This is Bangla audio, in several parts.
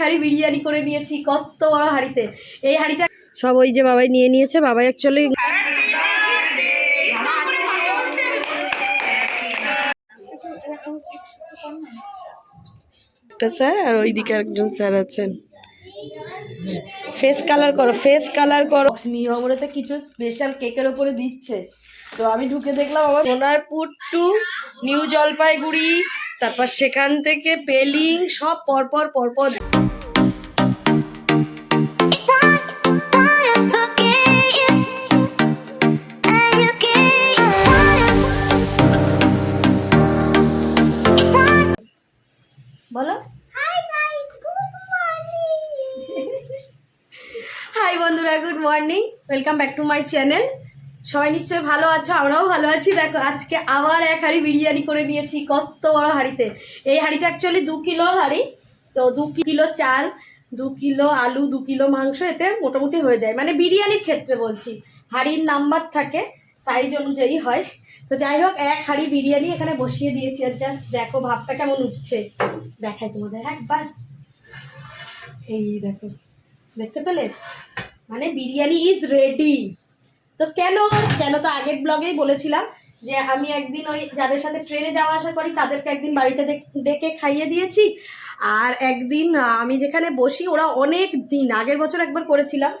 হাঁড়ি বিরিয়ানি করে নিয়েছি কত বড় হাঁড়িতে। এই হাঁড়িটা সব ওই যে বাবাই নিয়ে নিয়েছে বাবাই অ্যাকচুয়ালি একটা স্যার আর ওইদিকে একজন স্যার আছেন। ফেস কালার করো ফেস কালার করো। মিহমরেতে কিছু স্পেশাল কেকের ওপরে দিচ্ছে। তো আমি ঢুকে দেখলাম আমার সোনারপুর টু নিউ জলপাইগুড়ি তারপর সেখান থেকে পেলিং সব পরপর পরপর। Welcome back to my channel সবাই নিশ্চয়ই ভালো আছো? আমরাও ভালো আছি। দেখো, আজকে আবার এক হাঁড়ি বিরিয়ানি করে নিয়েছি কত বড় হাঁড়িতে। এই হাঁড়িটা অ্যাকচুয়ালি দু কিলো হাঁড়ি। তো দু কিলো চাল, দু কিলো আলু, দু কিলো মাংস এতে মোটামুটি হয়ে যায়। মানে বিরিয়ানির ক্ষেত্রে বলছি। হাঁড়ির নাম্বার থাকে সাইজ অনুযায়ী হয়। তো যাই হোক, এক হাঁড়ি বিরিয়ানি এখানে বসিয়ে দিয়েছি আর জাস্ট দেখো ভাবটা কেমন উঠছে। দেখাই তোমাদের। একবার। এই দেখো। দেখতে পেলে? মানে বিরিয়ানি ইজ রেডি তো কেন? কেন তো আগের ব্লগেই বলেছিলাম যে আমি একদিন ওই যাদের সাথে ট্রেনে যাওয়া আসা করি, তাদেরকে একদিন বাড়িতে ডেকে খাইয়ে দিয়েছি। আর একদিন আমি যেখানে বসি, ওরা অনেক দিন, আগের বছর একবার করেছিলাম,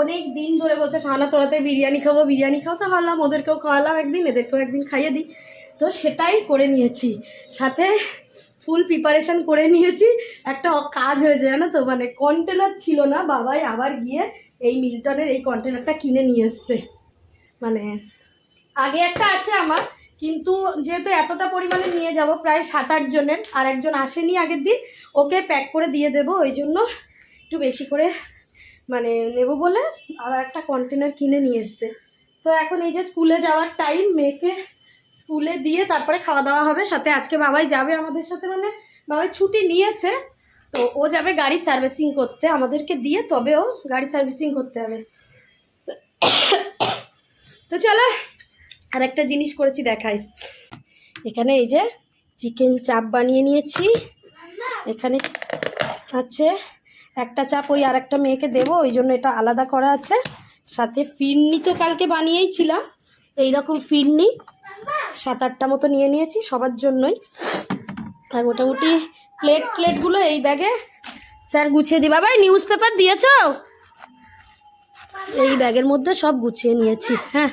অনেক দিন ধরে বলছে সানা তোরাতে বিরিয়ানি খাব, বিরিয়ানি খাও। তো ভাবলাম, ওদেরকেও খাওয়ালাম একদিন, এদেরকেও একদিন খাইয়ে দিই। তো সেটাই করে নিয়েছি। সাথে ফুল প্রিপারেশন করে নিয়েছি। একটা কাজ হয়েছে, জানো তো? মানে কন্টেনার ছিল না বাবাই, আবার গিয়ে এই মিল্টনের এই কন্টেনারটা কিনে নিয়ে এসছে। মানে আগে একটা আছে আমার, কিন্তু যেহেতু এতটা পরিমাণে নিয়ে যাব, প্রায় সাত আট জনের, আর একজন আসেনি আগের দিন, ওকে প্যাক করে দিয়ে দেব, ওই জন্য একটু বেশি করে মানে নেব বলে আবার একটা কন্টেনার কিনে নিয়ে এসছে। তো এখন এই যে স্কুলে যাওয়ার টাইম মেয়েকে স্কুলে দিয়ে তারপরে খাওয়া দাওয়া হবে, সাথে আজকে বাবাই যাবে আমাদের সাথে মানে বাবাই ছুটি নিয়েছে, তো ও যাবে গাড়ি সার্ভিসিং করতে, আমাদেরকে দিয়ে তবে ও গাড়ি সার্ভিসিং করতে হবে। তো চলো আর একটা জিনিস করেছি দেখাই। এখানে এই যে চিকেন চাপ বানিয়ে নিয়েছি। এখানে আছে একটা চাপ, ওই আর একটা মেয়েকে দেবো, ওই জন্য এটা আলাদা করা আছে। সাথে ফিরনি তো কালকে বানিয়েই ছিলাম, এইরকম ফিরনি। সাত আটটা মতো নিয়ে নিয়েছি সবার জন্যই। আর মোটামুটি প্লেট প্লেটগুলো এই ব্যাগে স্যার গুছিয়ে দিই বাবা নিউজ পেপার দিয়েছ? এই ব্যাগের মধ্যে সব গুছিয়ে নিয়েছি হ্যাঁ।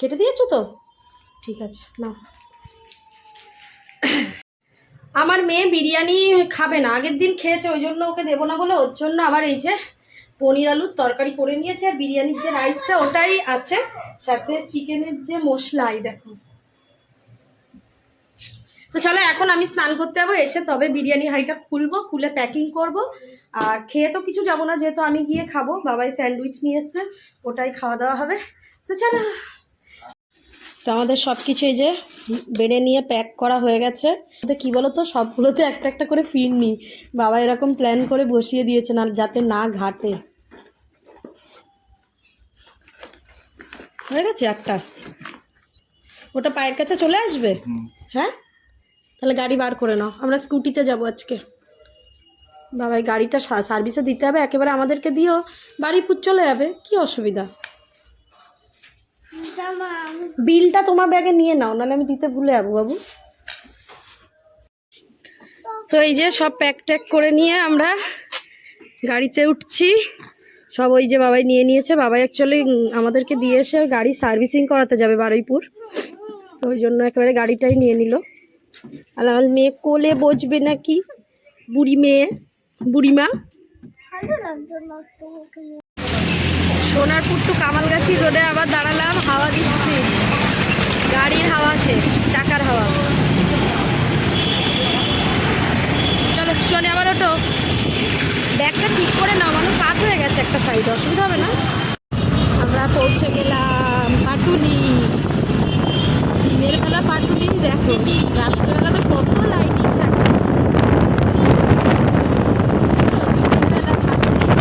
কেটে দিয়েছ তো? ঠিক আছে না আমার মেয়ে বিরিয়ানি খাবে না। আগের দিন খেয়েছে, ওই জন্য ওকে দেবো না বলে ওর জন্য আবার এই যে পনির আলুর তরকারি করে নিয়েছে, আর বিরিয়ানির যে রাইসটা ওটাই আছে। সাথে চিকেনের যে মশলা, এই দেখো। তো চলো, এখন আমি স্নান করতে যাব, এসে তবে বিরিয়ানি হাঁড়িটা খুলবো, খুলে প্যাকিং করব। আর খেয়ে তো কিছু যাব না, যেহেতু আমি গিয়ে খাব, বাবাই স্যান্ডউইচ নিয়ে এসছে, ওটাই খাওয়া দাওয়া হবে। তো চলো। তো আমাদের সব কিছু এই যে বেড়ে নিয়ে প্যাক করা হয়ে গেছে। তো কী বলো তো সবগুলোতে একটা একটা করে ফিরনি বাবা এরকম প্ল্যান করে বসিয়ে দিয়েছেন, আর যাতে না ঘাটে। হয়ে গেছে একটা? ওটা পায়ের কাছে চলে আসবে? হ্যাঁ? তাহলে গাড়ি বার করে নাও। আমরা স্কুটিতে যাব আজকে। বাবাই গাড়িটা সা- সার্ভিসে দিতে হবে। একেবারে আমাদেরকে দিও। বাড়ি পুত চলে যাবে। কি অসুবিধা? বিলটা তোমার ব্যাগে নিয়ে নাও। নাহলে আমি দিতে ভুলে যাব বাবু। তো এই যে সব প্যাক ট্যাক করে নিয়ে আমরা গাড়িতে উঠছি। সব ওই যে বাবাই নিয়ে নিয়েছে। বাবাই অ্যাকচুয়ালি আমাদেরকে দিয়ে এসে গাড়ি সার্ভিসিং করাতে যাবে বারুইপুর। তো ওই জন্য একেবারে গাড়িটাই নিয়ে নিল। আর আমার মেয়ে কোলে বসবে নাকি? বুড়ি মেয়ে, বুড়িমা? সোনারপুর টু কামালগাছি রোডে আবার দাঁড়ালাম, হাওয়া দিচ্ছি। গাড়ির হাওয়া সে চাকার হাওয়া। চলো, চলে আবার ওটো ব্যাগটা ঠিক করে গেছে একটা সাইড অসুবিধা হবে না। আমরা পৌঁছে গেলাম পাটুলি। দিনের বেলা পাটুলি দেখো, রাত্রেবেলা তো কত লাইটিং থাকে দিনের বেলা পাটুলি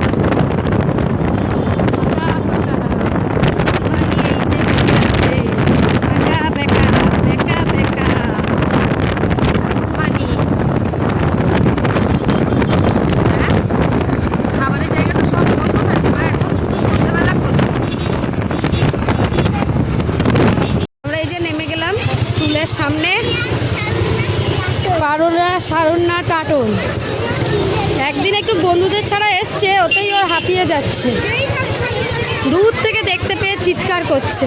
পারোলা টাটন একদিন একটু বন্ধুদের ছাড়া এসছে, ওতেই ওর হাঁপিয়ে যাচ্ছে। দূর থেকে দেখতে পেয়ে চিৎকার করছে।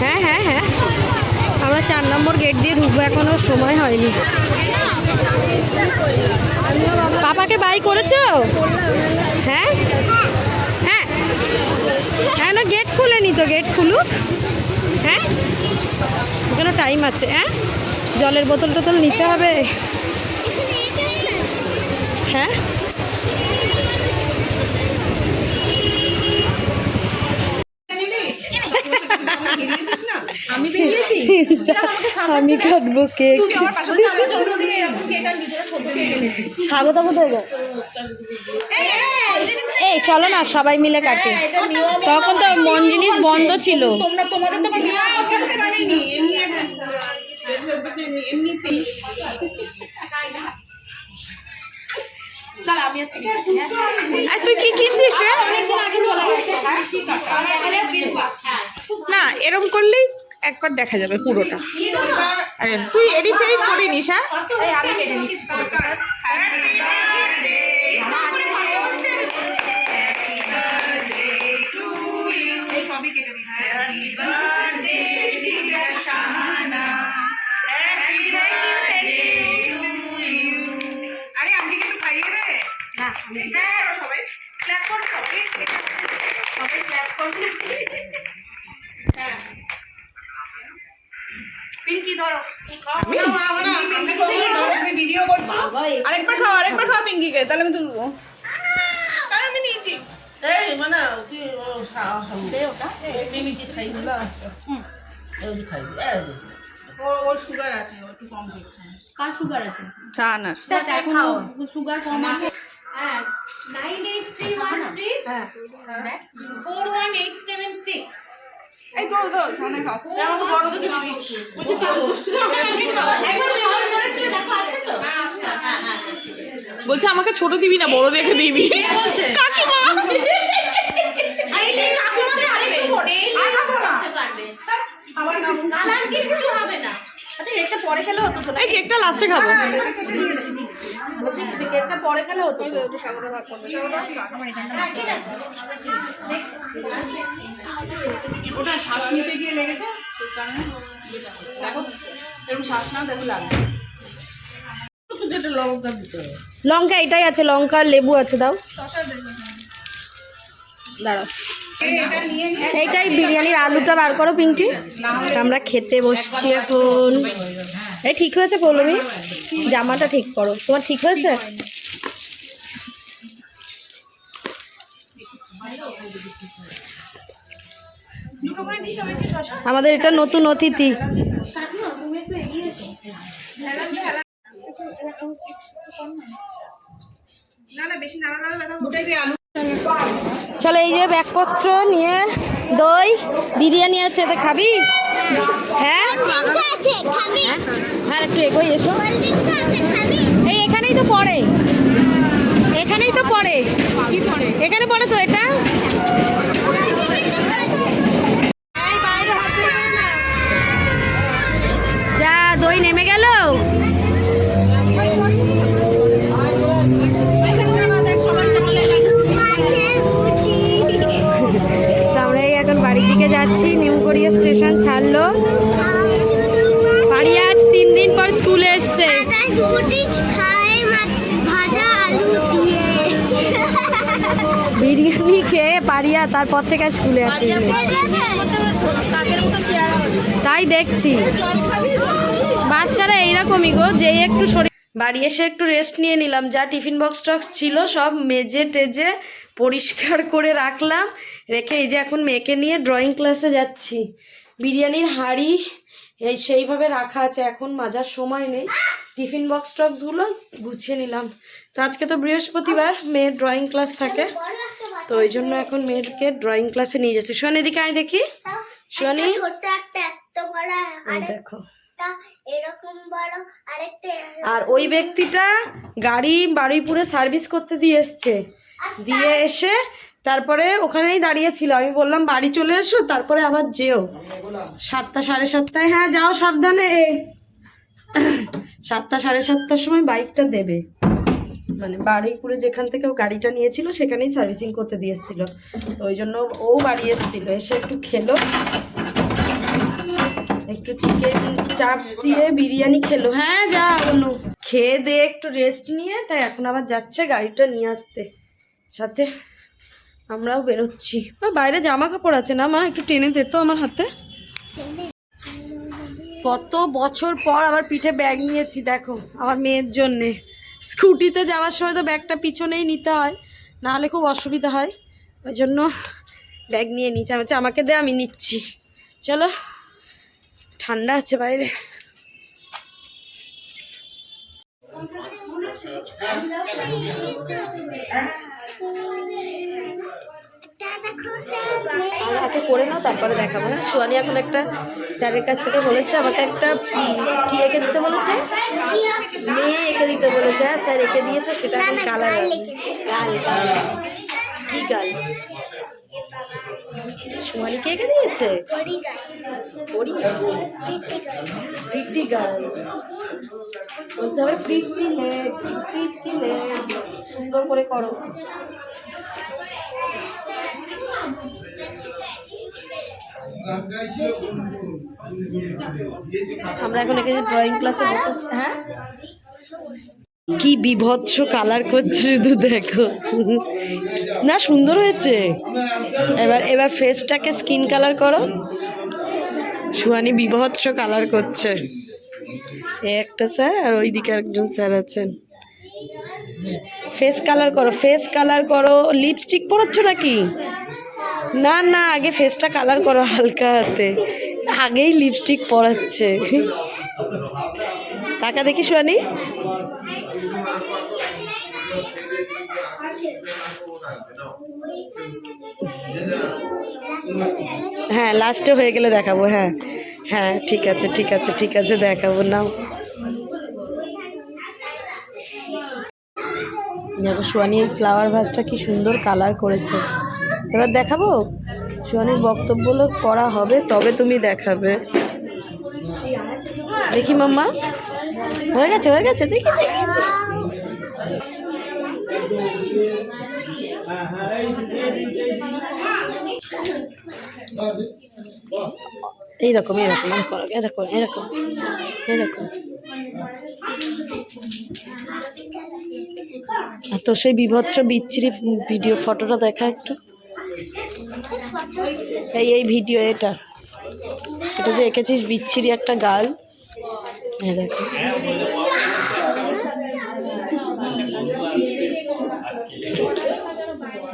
হ্যাঁ হ্যাঁ হ্যাঁ। আমরা চার নম্বর গেট দিয়ে ঢুকবো এখনও সময় হয়নি। পাপাকে বাই করেছ? হ্যাঁ? হ্যাঁ। হ্যাঁ না গেট খুলেনি তো গেট খুলুক। হ্যাঁ? এখানে টাইম আছে হ্যাঁ? জলের বোতল টোতল নিতে হবে। হ্যাঁ। আমি কাটবো কেক। স্বাগত কোথায় গো এই চলো না সবাই মিলে কাটে। তখন তো মন জিনিস বন্ধ ছিল। তোমরা তোমাদের চল, আমি আর তুমি। তুই কি কিনছিস রে অনেকদিন আগে চলে গেছে, হ্যাঁ? না এরকম করলেই একবার দেখা যাবে পুরোটা। আরে তুই এডিট ফেডিট করে নিস হ্যাঁ? এই আমি কেটে নিচ্ছি। পিঙ্কি ধরো। আরেকবার খাও আরেকবার খাও পিঙ্কিকে তাহলে আমি তুলবো। আরে আমি নিয়েছি। ওর ওর সুগার আছে ও একটু কম খায় কার সুগার আছে? চা না সুগার কম আছে। Nine eight three one four one eight seven six এই দোল দোল সামনে খাও বলছে আমাকে ছোট দিবি না বড় দেখে দিবি। কালার কিচ্ছু হবে না। আচ্ছা কেকটা পরে খেলে হতো তো এই কেকটা লাস্টে খাব। বলছি কেকটা পরে খেলে হতো তো। ওটা শ্বাস নিতে গিয়ে লেগেছে দেখো একটু শ্বাস নাও দেখো লাগবে। লঙ্কা এটাই আছে লঙ্কা আর লেবু আছে দাও। দাঁড়াও। এইটাই বিরিয়ানির আলুটা বার করো, পিঙ্কি। আমরা খেতে বসছি এখন। এই ঠিক হয়েছে পৌলমি জামাটা ঠিক করো। তোমার ঠিক হয়েছে? আমাদের এটা নতুন অতিথি। চলো এই যে ব্যাগপত্র নিয়ে দই, বিরিয়ানি আছে তো খাবি? হ্যাঁ? হ্যাঁ একটু এগোই, এসো। এই এখানেই তো পড়ে। এখানেই তো পড়ে। এখানে পড়ে তো এটা? তারপর থেকে আর স্কুলে আসি তাই দেখছি। বাচ্চারা এইরকমই গো যে একটু শরীর বাড়ি এসে একটু রেস্ট নিয়ে নিলাম। যা টিফিন বক্স টক্স ছিল সব মেজে টেজে পরিষ্কার করে রাখলাম। রেখে এই যে এখন মেয়েকে নিয়ে ড্রয়িং ক্লাসে যাচ্ছি। বিরিয়ানির হাঁড়ি এই সেইভাবে রাখা আছে। এখন মাজার সময় নেই। টিফিন বক্স টক্সগুলো গুছিয়ে নিলাম। তো আজকে তো বৃহস্পতিবার মেয়ের ড্রয়িং ক্লাস থাকে। তো ওই জন্য এখন মেয়েকে ড্রয়িং ক্লাসে নিয়ে যাচ্ছি। শোন এদিকে আয় দেখি। এই দেখো। আর ওই ব্যক্তিটা গাড়ি বারুইপুরে সার্ভিস করতে দিয়ে এসছে। দিয়ে এসে তারপরে ওখানেই দাঁড়িয়েছিল আমি বললাম বাড়ি চলে এসো তারপরে আবার যেও। সাতটা সাড়ে সাতটায় হ্যাঁ যাও সাবধানে। সাতটা সাড়ে সাতটার সময় বাইকটা দেবে। মানে বারুইপুরে যেখান থেকে ও গাড়িটা নিয়েছিল, সেখানেই সার্ভিসিং করতে দিয়ে এসেছিল। তো ওই জন্য ও বাড়ি এসেছিল। এসে একটু খেলো। একটু চিকেন চাপ দিয়ে বিরিয়ানি খেলো। হ্যাঁ যা অনু খেয়ে দিয়ে একটু রেস্ট নিয়ে, তাই এখন আবার যাচ্ছে গাড়িটা নিয়ে আসতে। সাথে আমরাও বেরোচ্ছি। বাইরে জামা কাপড় আছে না মা? একটু টেনে দে তো আমার হাতে। কত বছর পর আবার পিঠে ব্যাগ নিয়েছি, দেখো, আমার মেয়ের জন্যে। স্কুটিতে যাওয়ার সময় তো ব্যাগটা পিছনেই নিতে হয়, নাহলে খুব অসুবিধা হয়। ওই জন্য ব্যাগ নিয়ে নিচ্ছি আমি আমাকে দে, আমি নিচ্ছি। চলো, ঠান্ডা আছে বাইরে। আর আগে করে নাও, তারপরে দেখাবো। হ্যাঁ সোয়ানি এখন একটা স্যারের কাছ থেকে বলেছে, আমাকে একটা কি এঁকে দিতে বলেছে। মেয়ে এঁকে দিতে বলেছে হ্যাঁ স্যার এঁকে দিয়েছে, সেটা এখন কালার গাল গাল কি গাল সোয়ানিকে এঁকে দিয়েছে? পরি? গাল বলতে হবে লেট। সুন্দর করে করো। আমরা এখন এখানে ড্রয়িং ক্লাসে বসেছি। হ্যাঁ? কি বিভৎস কালার করছে শুধু দেখো। না, সুন্দর হয়েছে। এবার এবার ফেসটাকে স্কিন কালার করো। সুহানি বিভৎস কালার করছে। এই একটা স্যার আর ওই দিকে একজন স্যার আছেন। ফেস কালার করো ফেস কালার করো। লিপস্টিক পরাচ্ছ নাকি? না না, আগে ফেসটা কালার করো হালকা হাতে। আগেই লিপস্টিক পরাচ্ছে। টাকা দেখি শুয়ানি হ্যাঁ লাস্টে হয়ে গেলে দেখাবো হ্যাঁ। হ্যাঁ ঠিক আছে ঠিক আছে ঠিক আছে, দেখাবো, নাও। দেখো সোয়ানি ফ্লাওয়ার ভাসটা কি সুন্দর কালার করেছে। এবার দেখাবো? সোয়ানির বক্তব্য করা হবে, তবে তুমি দেখাবে। দেখি মাম্মা। হয়ে গেছে হয়ে গেছে, দেখি এইরকম এরকম এরকম এরকম এরকম। আর তো সেই বিভৎস, বিচ্ছিরি ভিডিও, ফটোটা দেখা একটু। এই এই ভিডিও এটা। এটা যে এঁকেছিস বিচ্ছিরি একটা গাল। দেখো।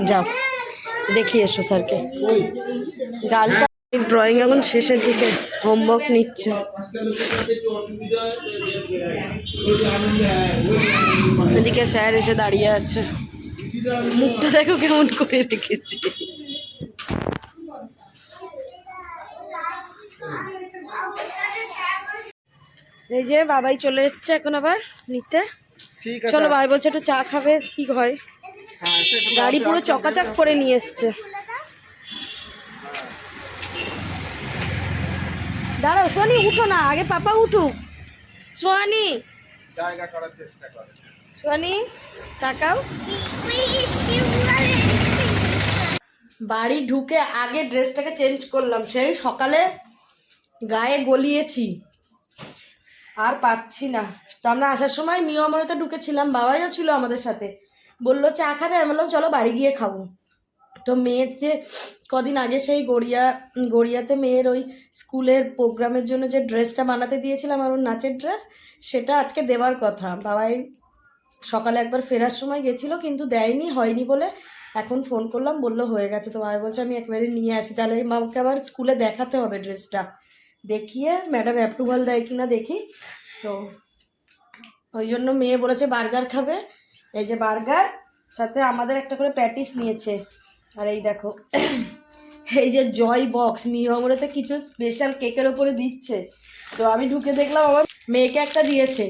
যাও দেখিয়ে এসো স্যারকে। গালটা ড্রয়িং এখন শেষের দিকে হোমওয়ার্ক নিচ্ছে। এদিকে স্যার এসে দাঁড়িয়ে আছে। মুখটা দেখো কেমন করে রেখেছি। এই যে বাবাই চলে এসছে এখন আবার নিতে। চলো বাবাই বলছে একটু চা খাবে কি হয়? হ্যাঁ গাড়ি পুরো চকাচাক করে নিয়ে এসছে। দাঁড়াও সোহানি উঠো না আগে পাপা উঠুক। সোহানি। জায়গা করার চেষ্টা করে। সোহানি, তাকাও। বাড়ি ঢুকে আগে ড্রেসটাকে চেঞ্জ করলাম। সেই সকালে গায়ে গলিয়েছি। আর পারছি না। তো আমরা আসার সময় মিও আমারতে ঢুকেছিলাম, বাবাইও ছিল আমাদের সাথে। বলল, চা খাবে? আমি বললাম, চলো বাড়ি গিয়ে খাব। তো মেয়ের যে কদিন আগে সেই গড়িয়া, গড়িয়াতে মেয়ের ওই স্কুলের প্রোগ্রামের জন্য যে ড্রেসটা বানাতে দিয়েছিলাম আর ওর নাচের ড্রেস, সেটা আজকে দেওয়ার কথা। বাবাই সকালে একবার ফেরার সময় গেছিল, কিন্তু দেয়নি, হয়নি বলে এখন ফোন করলাম, বলল হয়ে গেছে। তো বাবা বলছে, আমি একবারে নিয়ে আসি। তাহলে মামাকে আবার স্কুলে দেখাতে হবে ড্রেসটা দেখিয়ে ম্যাডাম অ্যাপ্রুভাল দেয় কি না দেখি। তো ওই জন্য মেয়ে বলেছে বার্গার খাবে? এই যে বার্গার সাথে আমাদের একটা করে প্যাটিস নিয়েছে। আর এই দেখো, এই যে জয় বক্স মিহমরেতে কিছু স্পেশাল কেকের ওপরে দিচ্ছে। তো আমি ঢুকে দেখলাম, আমার মেয়েকে একটা দিয়েছে।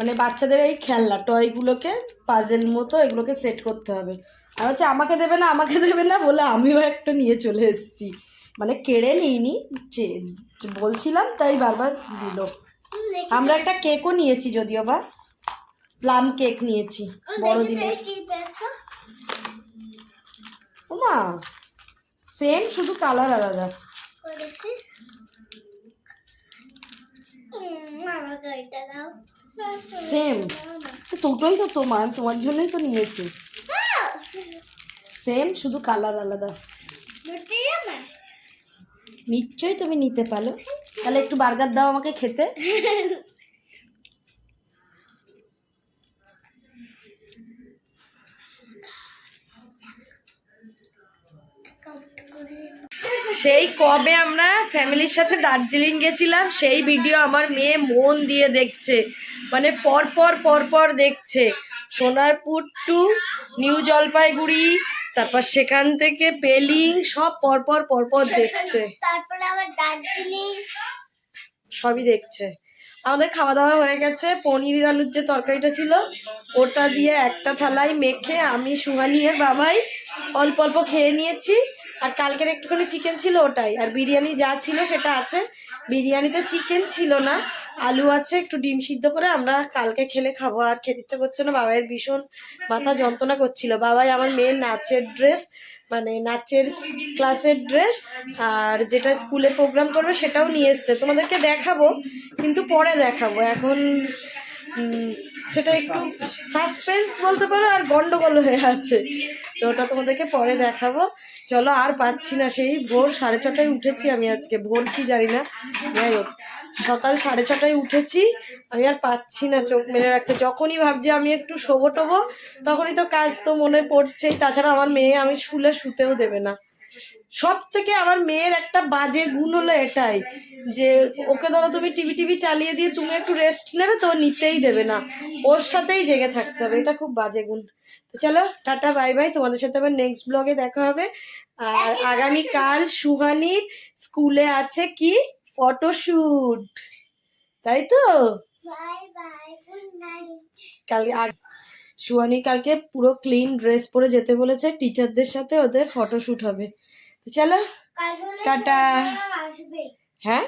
মানে বাচ্চাদের এই খেলনা টয়গুলোকে পাজেল মতো এগুলোকে সেট করতে হবে। আর হচ্ছে আমাকে দেবে না আমাকে দেবে না বলে আমিও একটা নিয়ে চলে এসেছি। মানে কেড়ে নিইনি বলছিলাম তাই বারবার দিল। আমরা একটা কেকও নিয়েছি যদিও বা প্লাম কেক নিয়েছি বড়দিনের। ওমা সেম শুধু কালার আলাদা ও দেখি উম, আমাকে এটা দাও সেম দুটোই তো তোমার তোমার জন্যই তো নিয়েছি। সেম শুধু কালার আলাদা। নিশ্চয়ই তুমি নিতে পারো। তাহলে একটু বার্গার দাও আমাকে খেতে। সেই কবে আমরা ফ্যামিলির সাথে দার্জিলিং গেছিলাম সেই ভিডিও আমার মেয়ে মন দিয়ে দেখছে। মানে পর পর পর পর দেখছে। সোনারপুর টু নিউ জলপাইগুড়ি তারপর সেখান থেকে পেলিং সব পরপর পরপর দেখছে। তারপরে আবার দার্জিলিং। সবই দেখছে। আমাদের খাওয়া দাওয়া হয়ে গেছে পনির আলুর যে তরকারিটা ছিল ওটা দিয়ে একটা থালায় মেখে আমি সুহানিয়ের বাবাই অল্প অল্প খেয়ে নিয়েছি। আর কালকের একটুখানি চিকেন ছিল ওটাই। আর বিরিয়ানি যা ছিল সেটা আছে। বিরিয়ানিতে চিকেন ছিল না। আলু আছে, একটু ডিম সিদ্ধ করে আমরা কালকে খেলে খাব। আর খেতে ইচ্ছে করছে না, বাবাইয়ের ভীষণ মাথা যন্ত্রণা করছিল। বাবাই আমার মেয়ের নাচের ড্রেস মানে নাচের ক্লাসের ড্রেস আর যেটা স্কুলে প্রোগ্রাম করবে সেটাও নিয়ে এসছে। তোমাদেরকে দেখাবো, কিন্তু পরে দেখাবো। এখন সেটা একটু সাসপেন্স বলতে পারো, আর গন্ডগোল হয়ে আছে। তো ওটা তোমাদেরকে পরে দেখাবো। চলো, আর পাচ্ছি না। সেই ভোর সাড়ে ছটায় উঠেছি আমি আজকে। ভোর কি জানি না। যাই হোক, সকাল সাড়ে ছটায় উঠেছি। আমি আর পাচ্ছি না চোখ মেলে রাখতে। যখনই ভাবছি আমি একটু শোবো টোবো তখনই তো কাজ তো মনে পড়ছে তাছাড়া আমার মেয়ে আমি শুলে শুতেও দেবে না। সব থেকে আমার মেয়ের একটা বাজে গুণ হলো এটাই যে ওকে ধরো তুমি টিভি টিভি চালিয়ে দিয়ে তুমি একটু রেস্ট নেবে তো নিতেই দেবে না। ওর সাথেই জেগে থাকতে হবে এটা খুব বাজে গুণ। তো চলো টাটা বাই বাই তোমাদের সাথে আবার নেক্সট ব্লগে দেখা হবে। আর আগামীকাল সুহানির স্কুলে আছে কি? ফটোশ্যুট তাই তো? বাই বাই গুড নাইট কাল আগ- সুহানি কালকে পুরো ক্লিন ড্রেস পরে যেতে বলেছে টিচারদের সাথে ওদের ফটোশ্যুট হবে। তো চলো কাল হলে টাটা। সবাই আসবে হ্যাঁ